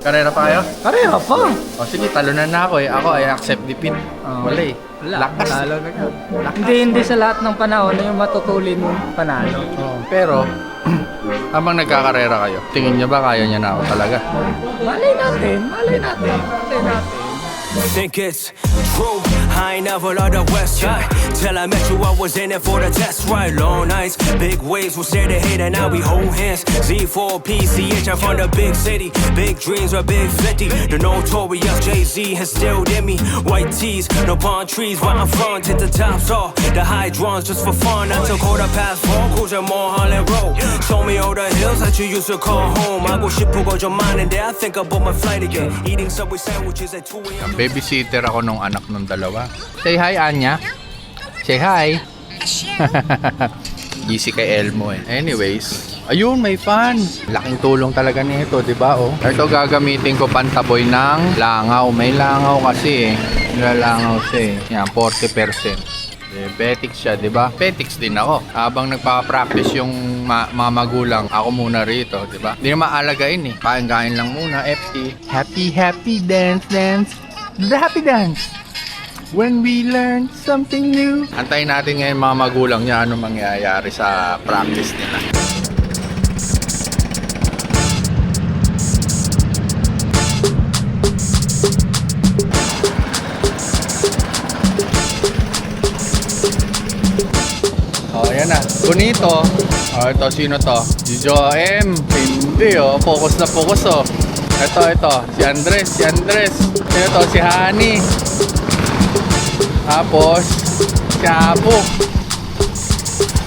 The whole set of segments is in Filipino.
Karera pa kayo? Karera pa. O sige, talunan na ako eh. Ako, I accept defeat. Oo. Wala eh. Lakas. Talo na ka. Hindi, hindi sa lahat ng panahon na yung matutulin panalo. Pero, habang nagkakarera kayo, tingin nyo ba kaya niya na ako talaga? Malay natin, malay natin, malay natin. Think it's true. I ain't never loved the West side. Till I met you, I was in it for the test ride. Long nights, big waves, we'll stare to hate, and now we hold hands. Z4 PCH, I'm from the big city. Big dreams are big 50. The notorious Jay Z has still in me. White tees, no palm trees where I'm from. Hit the tops off. The high drums just for fun. I took all the past four, cruising more Holland Road. Show me all the hills that you used to call home. I go ship go your mind, and there I think about my flight again. Eating Subway sandwiches at 2 a.m. Babysitter ako nung anak dalawa. Say hi, Anya. Say hi. Easy kay Elmo eh. Anyways, ayun, may fan. Laking tulong talaga nito, di ba? Oh. Ito gagamitin ko pantaboy ng langaw. May langaw kasi eh. Nilalangaw siya eh. Yan, 40%. Diabetic siya, di ba? Petics din ako. Habang nagpa-practice yung ma- mga magulang, ako muna rito, di ba? Hindi na maalagain eh. Kain-kain lang muna, FT. Happy, happy dance, dance. The happy dance. When we learn something new. Antayin natin ngayon mga magulang niya ano mangyayari sa practice nila. Oh, na. Bonito. Oh, ito, sino to? Si Joem. Hindi, oh. Focus na focus, oh. Ito, ito. Si Andres, si Andres. Sino to? Si Hani. Tapos, si Apo.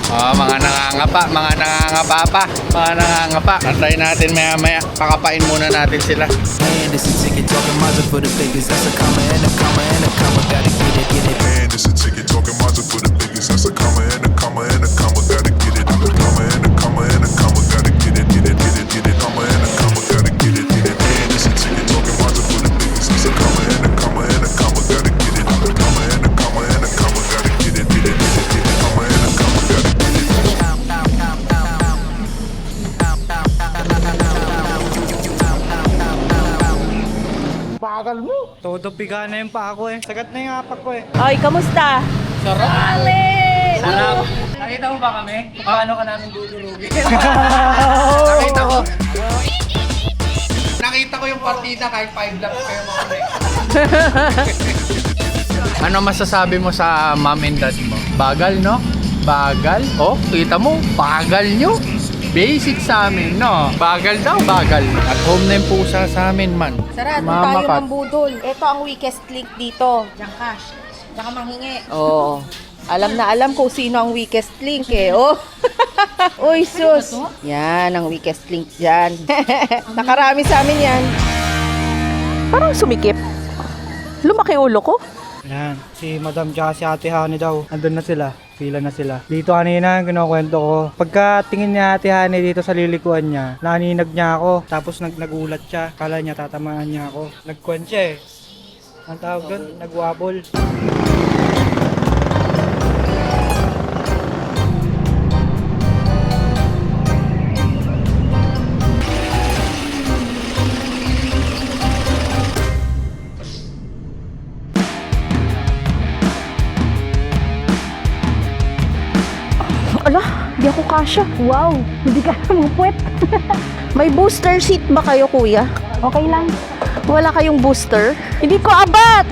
Oh, mga nangangapa, mga nangangapa pa. Mga nangangapa. Antayin natin maya maya. Pakapain muna natin sila. And this is ticket talking Mazda for the figures. That's a comma and a comma and a comma. Gotta get it, get it. And it's a ticket talking Mazda for the biggest. That's a comma and a comma and a comma. Todo piga na yung pa ako eh. Sagat na yung apak ko eh. Oy, kamusta? Sarap. Ale! Sarap. Nakita mo ba kami? Paano ka namin dudurugin? Nakita ko. Nakita ko yung partida kahit 5 laps kayo mga Ano masasabi mo sa mom and dad mo? Bagal, no? Bagal? Oh, kita mo, bagal nyo. Basic sa amin, no? Bagal daw, bagal. At home na yung pusa sa amin, man. Sarado Mama tayo ng budol. Ito ang weakest link dito. Diyan ka. Diyan ka manghingi. Oo. Alam na alam kung sino ang weakest link eh. Oh. Uy, sus. Yan, ang weakest link dyan. Nakarami sa amin yan. Parang sumikip. Lumaki ulo ko. Yan, si Madam tsaka si Ate Hani daw. Andun na sila. Pila na sila. Dito kanina, kinukwento ko. Pagka tingin niya Ate Hani dito sa lilikuan niya, naninag niya ako. Tapos nag nagulat siya. Kala niya tatamaan niya ako. Siya eh. Ang tawag doon, nagwabol. Kasha. Wow, hindi ka puwet. May booster seat ba kayo, kuya? Okay lang. Wala kayong booster? Hindi ko abat!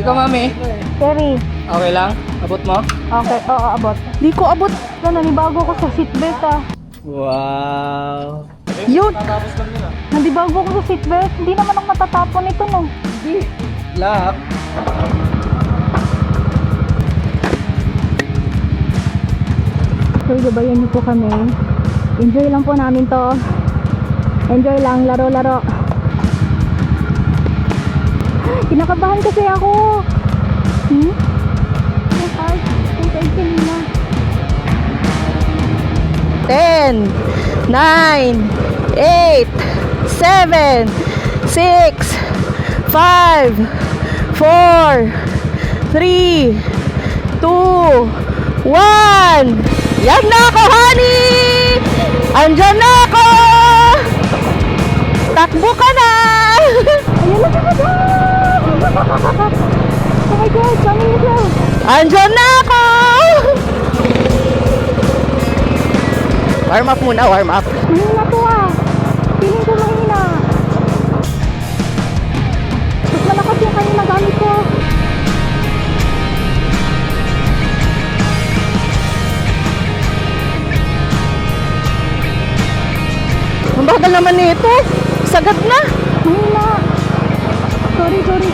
Ikaw, mami. Terry, Okay lang? Abot mo? okay, oo, abot. Di ko abot. Ano, nanibago ko sa seatbelt ah. Wow. Yun! Nanibago ko sa seatbelt. Hindi naman ako matatapon ito, no. Lap. So, gabayan niyo po kami. Enjoy lang po namin to. Enjoy lang, laro-laro. Kinakabahan kasi ako. Hmm? Hard. Ang hard kanina. 10, 9, 8, 7, 6, 5, 4, 3, 2, 1. Yan na ako, honey! Andyan na ako! Takbo ka na! Ayan na si Madam! Oh my God, kami na. Andyan na ako! Warm up muna, warm up. Mahina to bagal naman nito. Sagad na. Mahina. Sorry, sorry.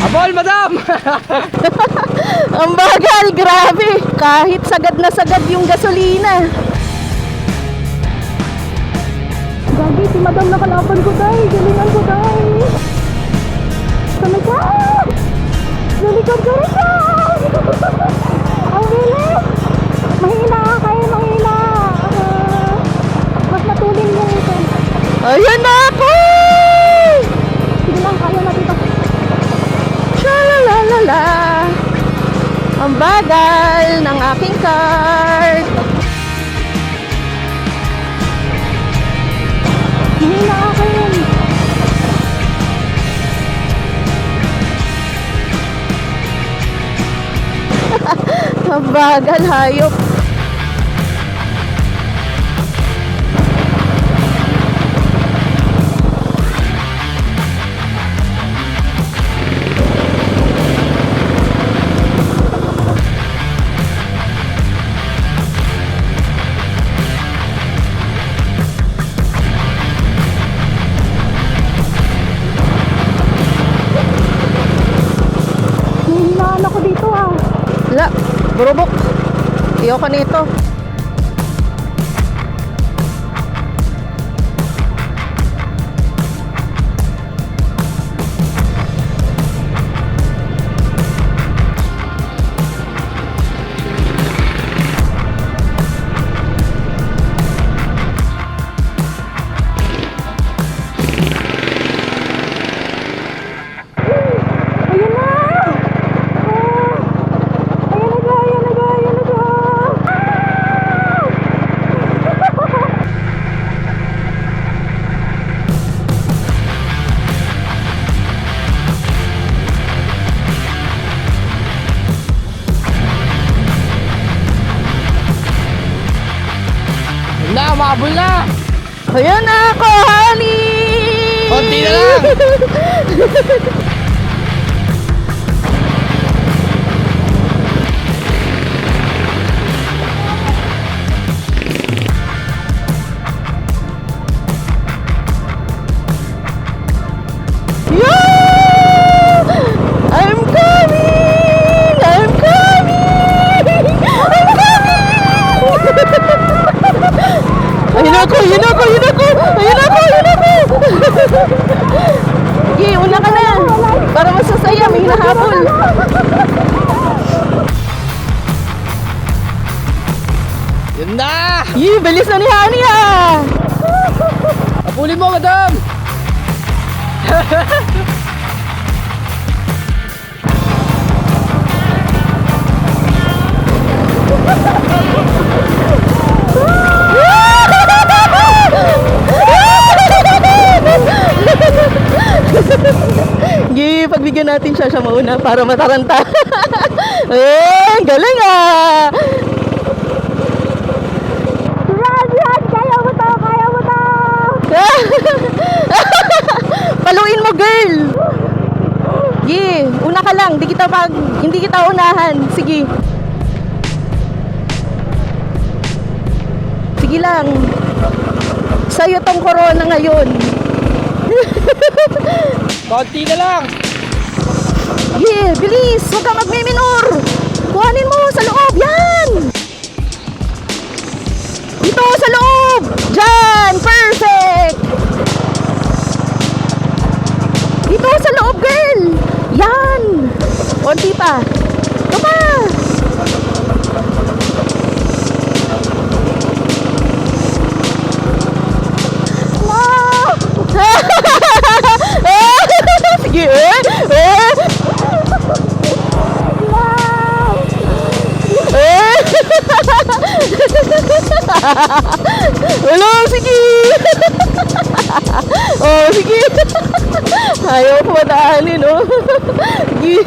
Abol, madam! Ang bagal, grabe. Kahit sagad na sagad yung gasolina. Gagi, si madam nakalaban ko tayo. Galingan ko tayo. Sama siya! Nalikod ko rin siya! Ang bilis! Mahina. Ah, mas matulin yung ito. Ayan na ako! Sige lang, kaya na dito. Shalalalala. Ang bagal ng aking car. Mahina ako bagal, hayop. Ayoko nito. Natin siya siya mauna para mataranta. eh, galing ah! Run, run! Kaya mo to! Kaya mo to! Paluin mo, girl! Gi, una ka lang. Di kita pag, hindi kita unahan. Sige. Sige lang. Sa'yo tong corona ngayon. Konti na lang! Gi, bilis! Huwag ka magmiminor! Kuhanin mo sa loob! Yan! Dito sa loob! Diyan! Perfect! Dito sa loob, girl! Yan! Konti pa! Ito pa! Wow! Sige, eh! Eh! Wala, sige! oh, sige! Ayaw ko madaanin, oh. Sige.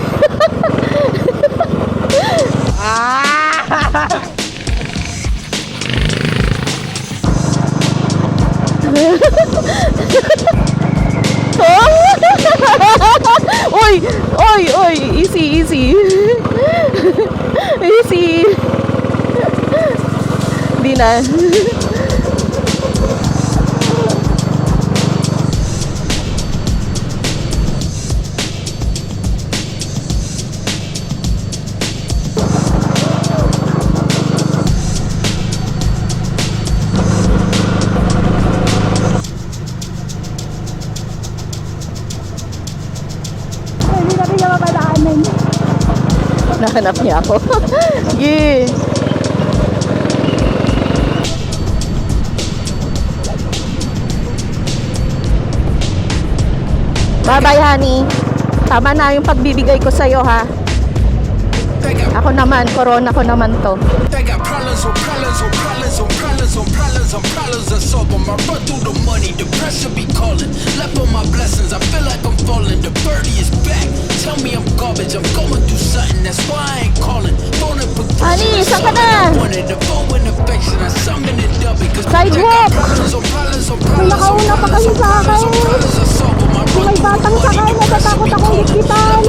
Oy! Oy! Oy! Easy, easy. easy. Hindi na. Nahanap niya ako. Sige. Bye-bye, honey. Tama na yung pagbibigay ko sa'yo, ha? Ako naman, corona ko naman to. They got problems on problems on problems on problems on problems on problems I solve 'em. I run through the money, the pressure be calling. Left on my blessings, I feel like I'm falling. The birdie is back. Tell me I'm garbage, I'm going through something. That's why I ain't calling. Phone and saan ka na? Sidewalk! on nakauna pa kayo sa akin. May batang sakay, natatakot akong higpitan.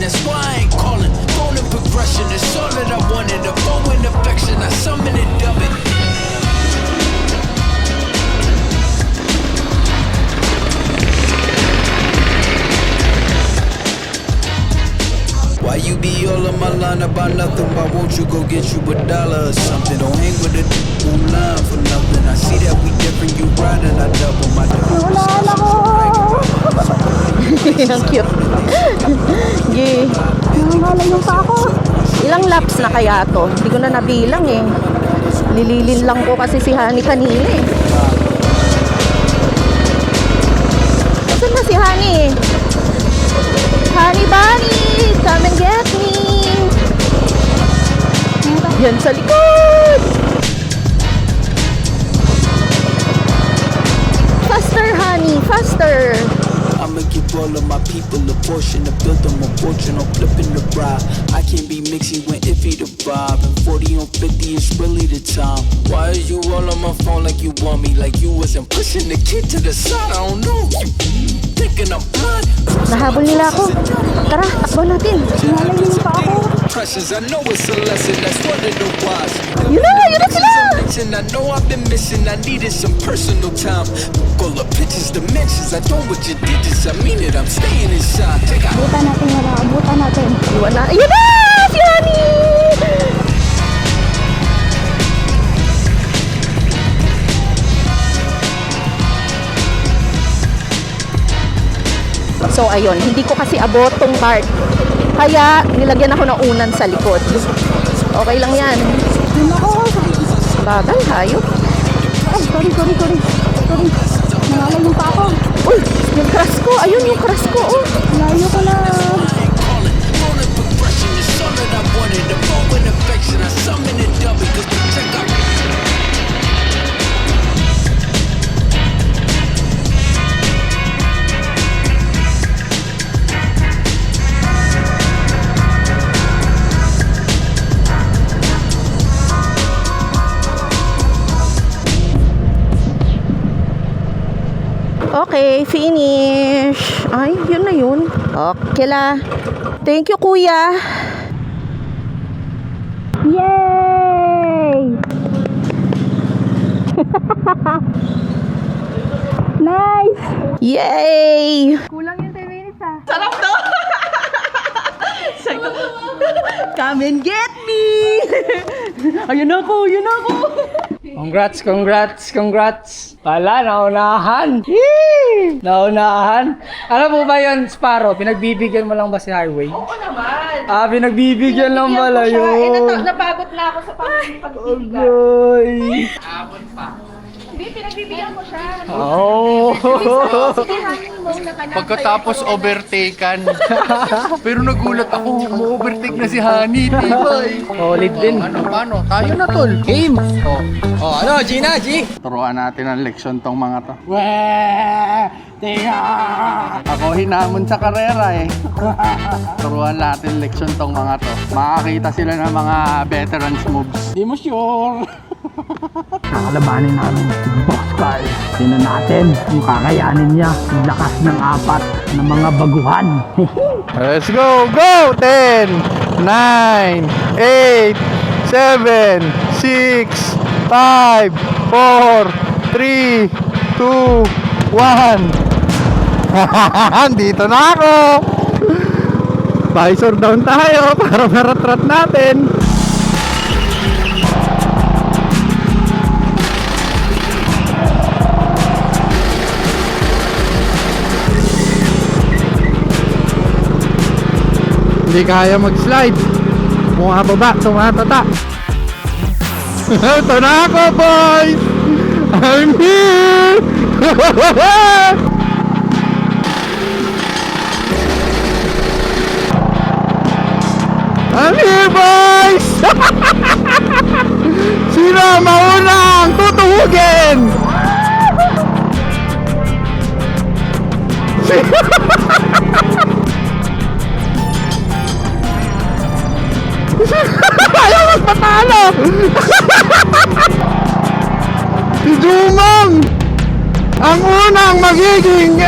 That's why I ain't calling. Phone and progression, it's all that I wanted. A phone and affection, I summon. Kaya to? Hindi ko na nabilang eh. Nililin lang ko kasi si Honey kanina eh. Saan na si Honey? Honey Bunny, come and get me. Yan sa likod. Faster, Honey, faster. I'ma give all of my people a portion to build them a fortune. I can't be mixing when iffy the vibe. And 40 on 50 is really the time. Why are you all on my phone like you want me? Like you wasn't pushing the kid to the side. I don't know. Nahabol nila ako. Tara, takbo natin. Nangangalay pa ako. Precious, I know it's a lesson. That's one of the wise. Yun na, yun na sila. And I know I've been missing. I needed some personal time. All the pictures, dimensions. I don't with your digits. I mean it. I'm staying inside. Take out. Abutan natin wala. Abutan natin. Iwan na. Ayun na! Si Honey! So ayun, hindi ko kasi abot tong part. Kaya nilagyan ako ng unan sa likod. Okay lang yan. Bagal, hayop. Ay, sorry, sorry, sorry. Sorry. Nangangalay pa ako. Uy, yung crush ko. Ayun yung crush ko. Oh. Layo ko na. Ay, yun na yun. Okay la. Thank you, kuya. Yay! nice! Yay! Kulang yung 10 minutes ah. Come and get me! Ayun ako, yun ako. Congrats, congrats, congrats. Wala, naunahan. Yee! Naunahan. Ano po ba yun, Sparrow? Pinagbibigyan mo lang ba si Highway? Oo naman. Ah, pinagbibigyan lang pala yun. napagod na ako sa pag Agoy. Oh! Pagkatapos overtaken. Pero nagulat ako, ma-overtake na si Honey, tibay. Solid din. Ano, paano? Tayo na, tol. Game! Oh, Oh, ano, Gina, G? turuan natin ang leksyon tong mga to. Ako hinamon sa karera eh. turuan natin leksyon tong mga to. Makakita sila ng mga veterans moves. Di mo sure. Kakalabanin namin si Boss Carl. Tingnan natin kung kakayanin niya yung lakas ng apat ng mga baguhan. Let's go! Go! 10, 9, 8, 7, 6, 5, 4, 3, 2, 1. Dito na ako! Visor down tayo para maratrat natin. Hindi kaya mag-slide. Bumababa, tumatata. Ito na ako, boys! I'm here! I'm here, boys! Sino ang maunang tutuhugin? Ayaw magpatalo! si Jumong! Ang unang magiging...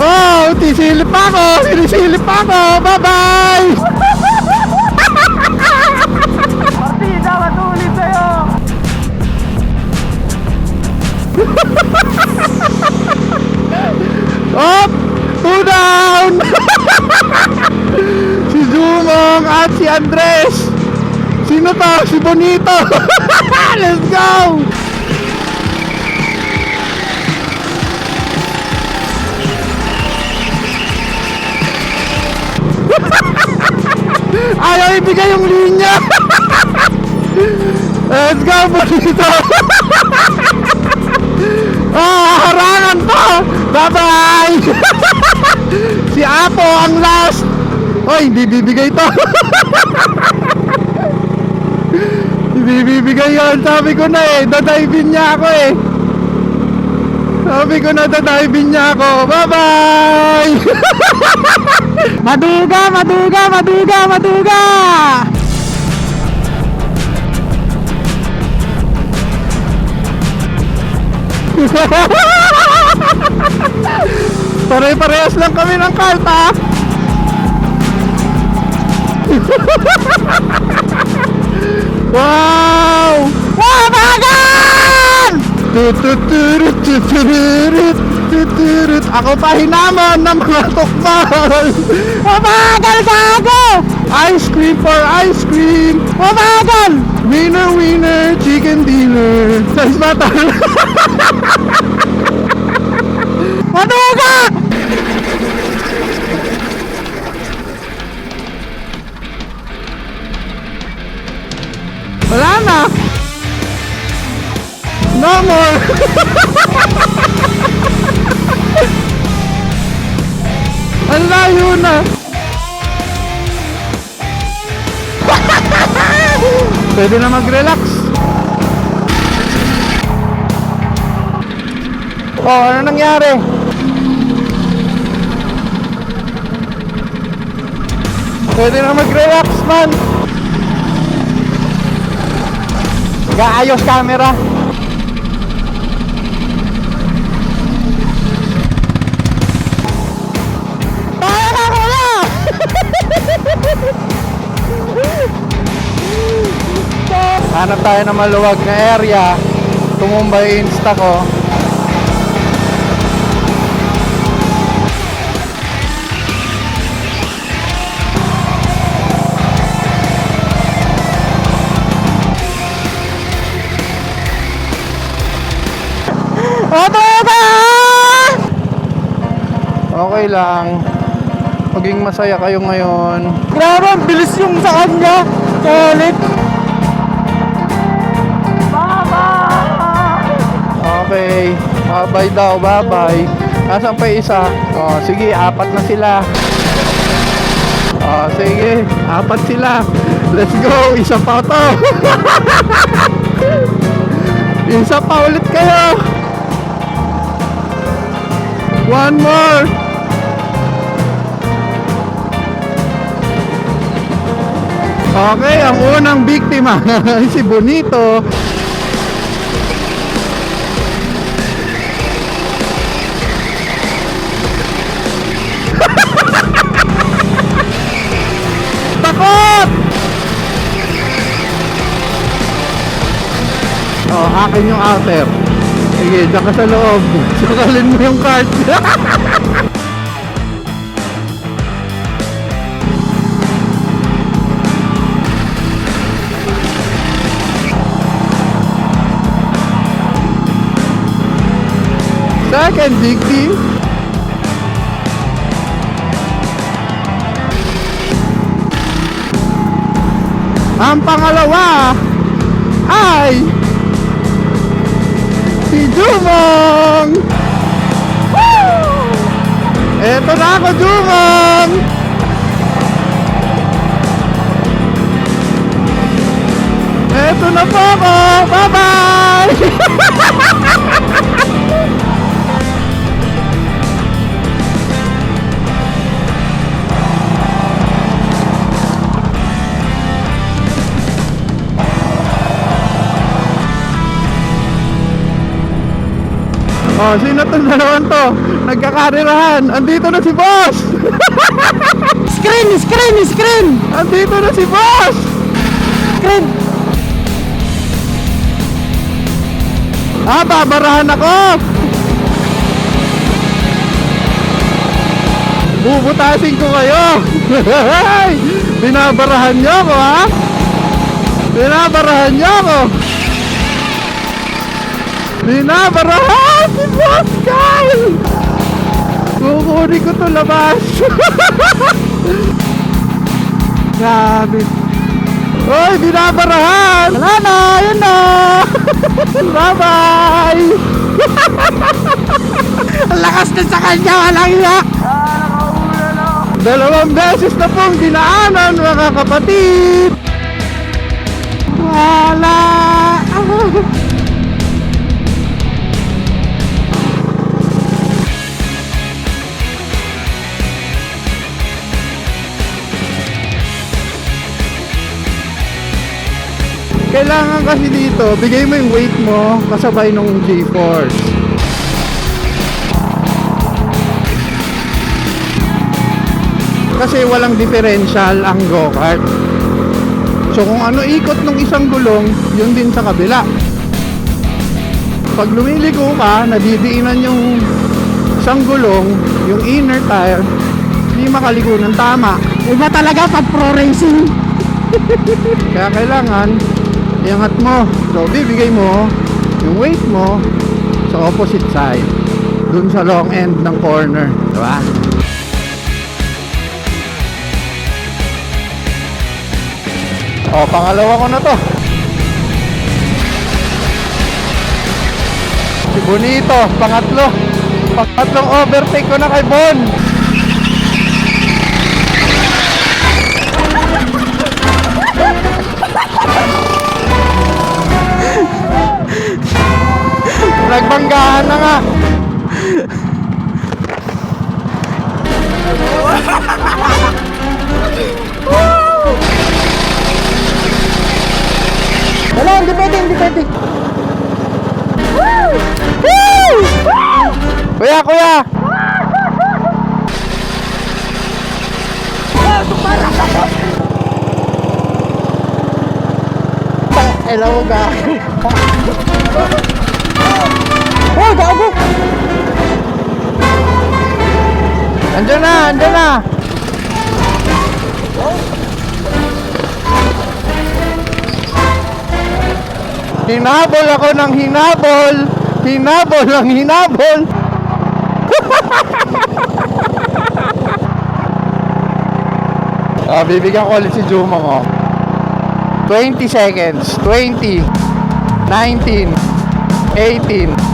oh, tisilip ako! Sinisilip ako! Bye-bye! Partida, matuloy sa'yo! Up! Two down! si Jumong at si Andres! Sino to? Si Bonito! Let's go! Ayaw ibigay yung linya! Let's go, Bonito! Ah, harangan to! Bye-bye! si Apo ang last! Oy, hindi bibigay to! hindi bibigay yun. Sabi ko na eh, dadivin niya ako eh. Sabi ko na dadivin niya ako. Bye-bye! maduga, maduga, maduga, maduga! Pare-parehas lang kami ng kalta. Wow! Wow, bagan! Ako pa hinamon ng mga tukmal. Mabagal gago! Ice cream for ice cream. Mabagal! Winner, winner, chicken dinner. Size mata. Maduga! Wala na. No more. Ang layo na. Pwede na mag-relax. Oh, ano nangyari? Pwede na mag-relax man. Gaayos camera. Hanap tayo ng maluwag na area. Tumumbay insta ko. Okay lang. Maging masaya kayo ngayon. Grabe, ang bilis yung sa kanya. Solid. Okay. Bye-bye daw. Bye-bye. Nasaan pa isa? Oh, sige, apat na sila. Oh, sige. Apat sila. Let's go. Isa pa to. isa pa ulit kayo. One more. Okay, ang unang biktima si Bonito. Takot! Oh, akin yung outer. Sige, dyan ka sa loob. Sakalin mo yung card. Second victim. Ang pangalawa ay si Jumong! Woo! Eto na ako, Jumong! Eto na po ako! Bye-bye! Oh, sino tong dalawan to? Nagkakarirahan. Andito na si boss! screen! Screen! Screen! Andito na si boss! Screen! Ah, babarahan ako! Bubutasin ko kayo! Binabarahan niyo ako, ha? Binabarahan niyo ako! Binabarahan si Boss Kyle! Kukunin ko to labas. Grabe. Hoy, binabarahan! Wala na, yun na! Bye-bye! Ang lakas na sa kanya, walang iya! Dalawang beses na pong dinaanan, mga kapatid! Wala! Kailangan kasi dito, bigay mo yung weight mo kasabay nung G-force. Kasi walang differential ang go-kart. So kung ano ikot ng isang gulong, yun din sa kabila. Pag lumiliko ka, nadidiinan yung isang gulong, yung inner tire, hindi makaliko ng tama. Iba talaga pag pro racing. Kaya kailangan, iangat mo. So, bibigay mo yung weight mo sa opposite side. Dun sa long end ng corner. Diba? O, pangalawa ko na to. Si Bonito, pangatlo. Pangatlong overtake ko na kay Bon. Nagbanggahan na nga. Wala, hindi pwede, hindi pwede. Kuya, kuya! Hello, guys. Oh, gago! Andiyan na, andiyan na! Hinabol ako ng hinabol! Hinabol ng hinabol! ah, bibigyan ko ulit si Jumong oh. 20 seconds. 20 19 18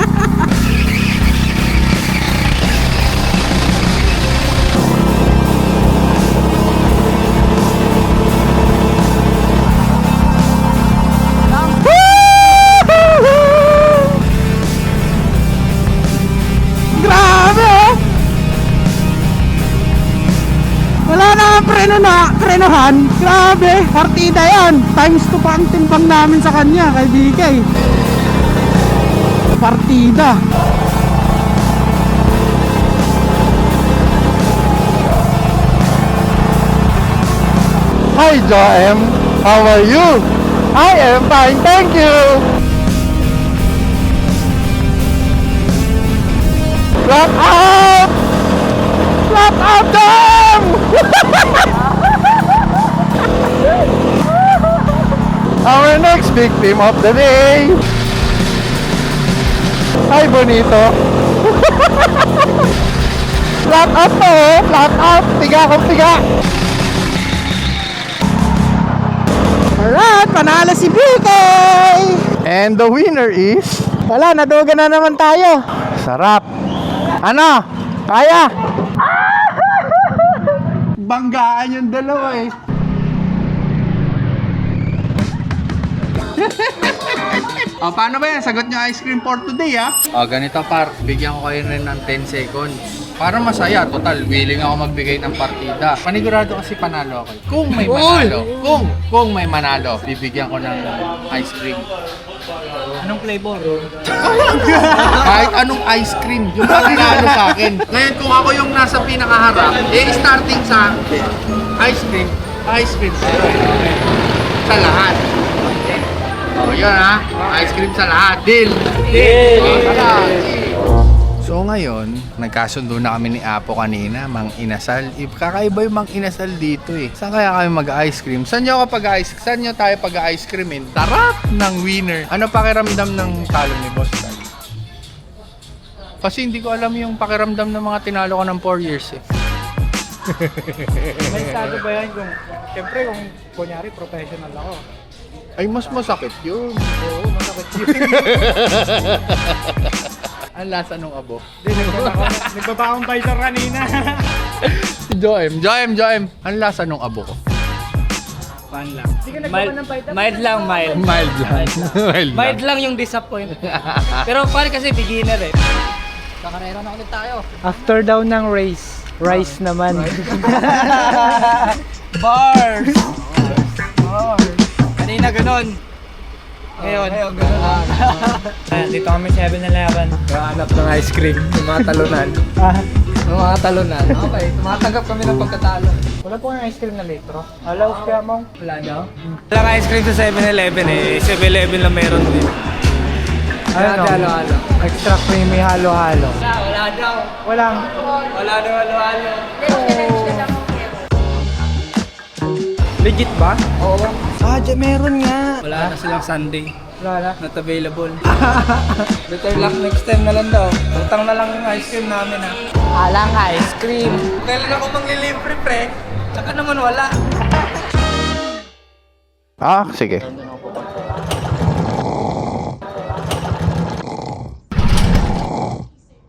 na, prenohan. Grabe, partida yan. Times 2 pa ang timbang namin sa kanya, kay BK. Partida. Hi, Joem. How are you? I am fine, thank you. Lock up! Lock up them! Our next victim of the day. Hi, Bonito. Lock up po, lock up. Tiga kong tiga. Alright, panalo si BK! And the winner is... Wala, naduga na naman tayo. Sarap. Ano? Kaya? Banggaan yung dalawa eh. O, paano ba yan? Sagot nyo ice cream for today, ha? O, ganito par. Bigyan ko kayo rin ng 10 seconds. Para masaya. Total, willing ako magbigay ng partida. Panigurado kasi panalo ako. Kung may manalo, kung, kung may manalo, bibigyan ko ng ice cream. Anong flavor? Kahit anong ice cream, yung pananalo sa akin. Ngayon, kung ako yung nasa pinakaharap, eh, starting sa ice cream, ice cream. Sa lahat. Oh, yun ha. Ice cream sa lahat. Deal! Deal! So ngayon, nagkasundo na kami ni Apo kanina, Mang Inasal. I- Kakaiba yung Mang Inasal dito eh. Saan kaya kami mag-ice cream? Saan nyo ako pag-ice Saan nyo tayo pag-ice creamin? Tarap ng winner! Ano pakiramdam ng talo ni Boss Tal? Kasi hindi ko alam yung pakiramdam ng mga tinalo ko ng 4 years eh. May estado ba yan kung, siyempre kung kunyari professional ako. Ay, mas masakit yun. Oo, masakit yun. Ang lasa nung abo. Hindi, nagbaba- nagbaba akong Pfizer kanina. Joem, Joem, Joem. Ang lasa nung abo ko. Pan lang. Mild, mild lang, mild. Mild lang. Mild Mild lang yung disappoint. Pero pare kasi beginner eh. Kakarera na ulit tayo. After daw ng race, rice naman. Bars! Ganun. Ngayon. Ngayon ganun lang. Ayan, dito kami 7-Eleven. Hanap ng ice cream. Yung mga talunan. Ah, Yung mga talunan. Okay, tumatanggap kami ng pagkatalo. wala po yung ice cream na litro. Alaw kaya mo. Wala daw? Walang ice cream sa 7-Eleven eh. 7-Eleven lang meron din. Ano? halo-halo. Extra creamy halo-halo. Wala, wala daw. Walang. Wala daw halo-halo. Legit ba? Oo. Ah, dyan meron nga. Wala na silang Sunday. Wala na. Not available. Better luck next time na lang daw. Utang na lang yung ice cream namin ha. Alang ice cream. Kailan ako manglilibre pre? Tsaka naman wala. Ah, sige.